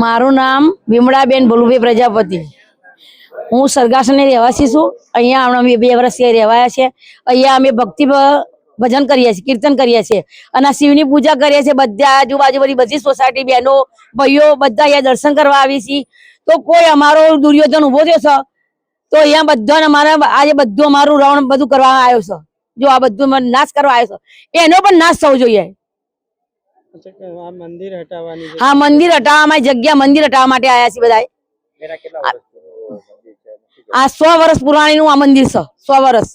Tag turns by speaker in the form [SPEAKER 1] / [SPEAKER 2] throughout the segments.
[SPEAKER 1] મારું નામ વિમળાબેન ભલુભાઈ પ્રજાપતિ. હું સરગાસની રહેવાસી છું. અહીંયા હમણાં અમે બે વર્ષથી રહેવાયા છે. અહીંયા અમે ભક્તિ ભજન કરીએ છીએ, કીર્તન કરીએ છીએ અને શિવની પૂજા કરીએ છીએ. બધા આજુબાજુ બધી બધી સોસાયટી, બહેનો, ભાઈઓ બધા અહીંયા દર્શન કરવા આવી છીએ તો કોઈ અમારો દુર્યોધન ઊભો થયો છે, તો અહીંયા બધાને અમારા આજે બધું અમારું રાઉન્ડ બધું કરવા આવ્યો છે. જો આ બધું નાશ કરવા આવ્યો છે, એનો પણ નાશ થવો જોઈએ.
[SPEAKER 2] મંદિર હટાવવાની
[SPEAKER 1] હા મંદિર હટાવવા માટે જગ્યા મંદિર હટાવવા માટે આયા છીએ બધા આ સો વર્ષ પુરાણીનું આ મંદિર છે સો વર્ષ.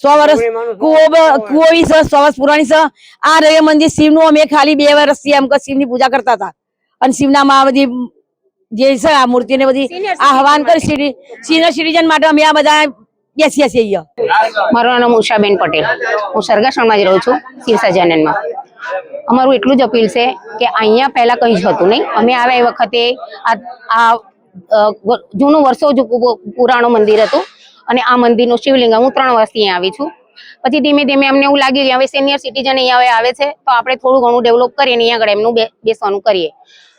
[SPEAKER 1] સો વર્ષ કુવો કુવો છે સો વર્ષ પુરાણી છે. આ રહે મંદિર શિવનું અમે ખાલી બે વર્ષથી એમ કે શિવની પૂજા કરતા હતા. અને શિવના માં બધી જે છે આ મૂર્તિ ને બધી આહવાન કરી સિટી સિનિયર સિટીઝન માટે અમે આ બધા બેસીએ છીએ
[SPEAKER 3] મારું નામ ઉષાબેન પટેલ. હું સરગાસણમાં જ રહું છું શિવ સજાનનમાં અમારું એટલું જ અપીલ છે કે અહીંયા પહેલા કંઈ જ હતું નહીં. અમે આવ્યા એ વખતે આ આ જૂનું વર્ષો જ પુરાણું મંદિર હતું. અને આ મંદિરનું શિવલિંગ હું ત્રણ વર્ષથી અહીંયા આવી છું. પછી ધીમે ધીમે અમને એવું લાગ્યું કે હવે સિનિયર સિટીઝન અહીંયા આવે છે, તો આપણે થોડું ઘણું ડેવલપ કરીએ અને અહીંયા આગળ એમનું બેસવાનું કરીએ.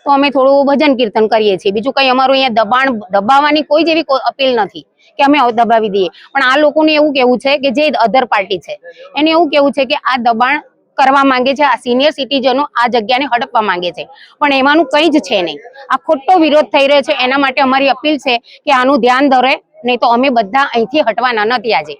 [SPEAKER 3] તો અમે થોડું ભજન કીર્તન કરીએ છીએ. બીજું કંઈ અમારું અહીંયા દબાણ, દબાવવાની કોઈ જેવી અપીલ નથી કે અમે દબાવી દઈએ. પણ આ લોકોને એવું કેવું છે કે જે અધર પાર્ટી છે, એને એવું કેવું છે કે આ દબાણ કરવા માંગે છે, આ સિનિયર સિટીઝનો આ જગ્યાને હડપવા માંગે છે. પણ એમાંનું કંઈ જ છે નહીં. આ ખોટો વિરોધ થઈ રહ્યો છે, એના માટે અમારી અપીલ છે કે આનું ધ્યાન ધરે, નહીં તો અમે બધા અહીંથી હટવાના નથી આજે.